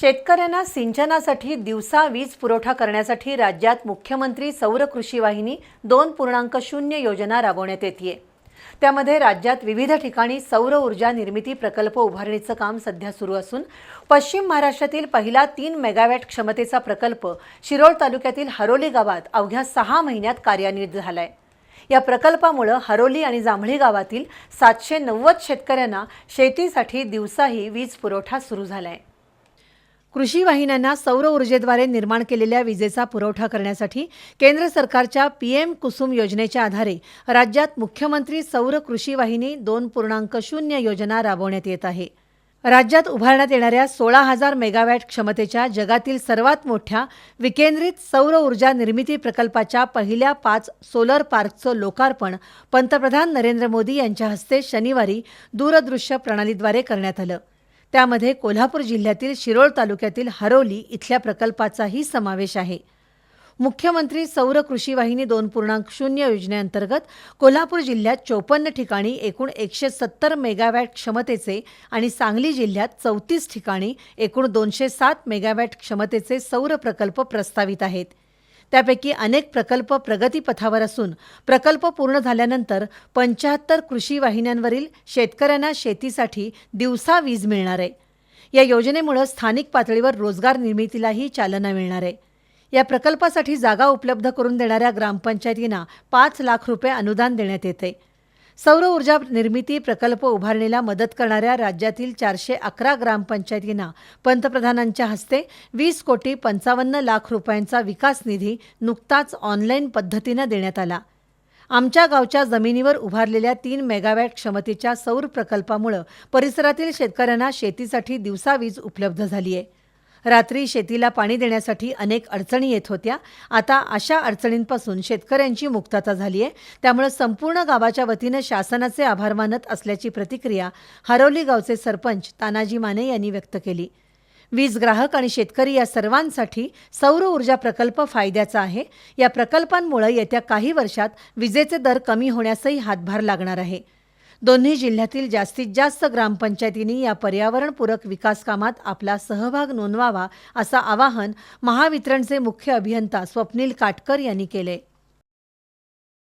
शेतकऱ्यांना सिंचनासाठी दिवसा वीज पुरवठा करण्यासाठी राज्यात मुख्यमंत्री सौर कृषी वाहिनी दोन पूर्णांक शून्य योजना राबवण्यात येते त्यामध्ये राज्यात विविध ठिकाणी सौर ऊर्जा निर्मिती प्रकल्प उभारणीचं काम सध्या सुरू असून पश्चिम महाराष्ट्रातील पहिला तीन मेगावॅट क्षमतेचा प्रकल्प शिरोळ तालुक्यातील हरोली गावात अवघ्या सहा महिन्यात कार्यान्वित झालाय. या प्रकल्पामुळं हरोली आणि जांभळी गावातील सातशे नव्वद शेतकऱ्यांना शेतीसाठी दिवसाही वीज पुरवठा सुरू झालाय. कृषी वाहिन्यांना सौर ऊर्जेद्वारे निर्माण केलेल्या विजेचा पुरवठा करण्यासाठी केंद्र सरकारच्या पीएम कुसुम योजनेच्या आधारे राज्यात मुख्यमंत्री सौर कृषी वाहिनी दोन पूर्णांक शून्य योजना राबवण्यात येत आहे. राज्यात उभारण्यात येणाऱ्या सोळा हजार मेगावॅट क्षमतेच्या जगातील सर्वात मोठ्या विकेंद्रित सौर ऊर्जा निर्मिती प्रकल्पाच्या पहिल्या पाच सोलर पार्कचं लोकार्पण पंतप्रधान नरेंद्र मोदी यांच्या हस्ते शनिवारी दूरदृश्य प्रणालीद्वारे करण्यात आलं. त्यामध्ये कोल्हापूर जिल्ह्यातील शिरोळ तालुक्यातील हरोली इथल्या प्रकल्पाचाही समावेश आहे. मुख्यमंत्री सौर कृषी वाहिनी दोन पूर्णांक शून्य योजनेअंतर्गत कोल्हापूर जिल्ह्यात चोपन्न ठिकाणी एकूण एकशे सत्तर मेगावॅट क्षमतेचे आणि सांगली जिल्ह्यात चौतीस ठिकाणी एकूण दोनशे सात मेगावॅट क्षमतेचे सौर प्रकल्प प्रस्तावित आहेत. त्यापैकी अनेक प्रकल्प प्रगतीपथावर असून प्रकल्प पूर्ण झाल्यानंतर पंच्याहत्तर कृषी वाहिन्यांवरील शेतकऱ्यांना शेतीसाठी दिवसा वीज मिळणार आहे. या योजनेमुळे स्थानिक पातळीवर रोजगार निर्मितीलाही चालना मिळणार आहे. या प्रकल्पासाठी जागा उपलब्ध करून देणाऱ्या ग्रामपंचायतींना पाच लाख रुपये अनुदान देण्यात येते. सौर ऊर्जा निर्मिती प्रकल्प उभारणीला मदत करणाऱ्या राज्यातील चारशे अकरा ग्रामपंचायतींना पंतप्रधानांच्या हस्ते वीस कोटी पंचावन्न लाख रुपयांचा विकास निधी नुकताच ऑनलाईन पद्धतीनं देण्यात आला. आमच्या गावच्या जमिनीवर उभारलेल्या तीन मेगावॅट क्षमतेच्या सौर प्रकल्पामुळं परिसरातील शेतकऱ्यांना शेतीसाठी दिवसा वीज उपलब्ध झाली आहे रात्री शेतीला पाणी देण्यासाठी अनेक अडचणी येत होत्या. आता अशा अडचणींपासून शेतकऱ्यांची मुक्तता झाली आहे. त्यामुळे संपूर्ण गावाच्या वतीनं शासनाचे आभार मानत असल्याची प्रतिक्रिया हरवली गावचे सरपंच तानाजी माने यांनी व्यक्त केली. वीज ग्राहक आणि शेतकरी या सर्वांसाठी सौर ऊर्जा प्रकल्प फायद्याचा आहे. या प्रकल्पांमुळे येत्या काही वर्षात विजेचे दर कमी होण्यासही हातभार लागणार आहे. दोन्ही जिल्ह्यातील जास्तीत जास्त ग्रामपंचायतींनी या पर्यावरणपूरक विकास कामात आपला सहभाग नोंदवावा असं आवाहन महावितरणचे मुख्य अभियंता स्वप्नील काटकर यांनी केले.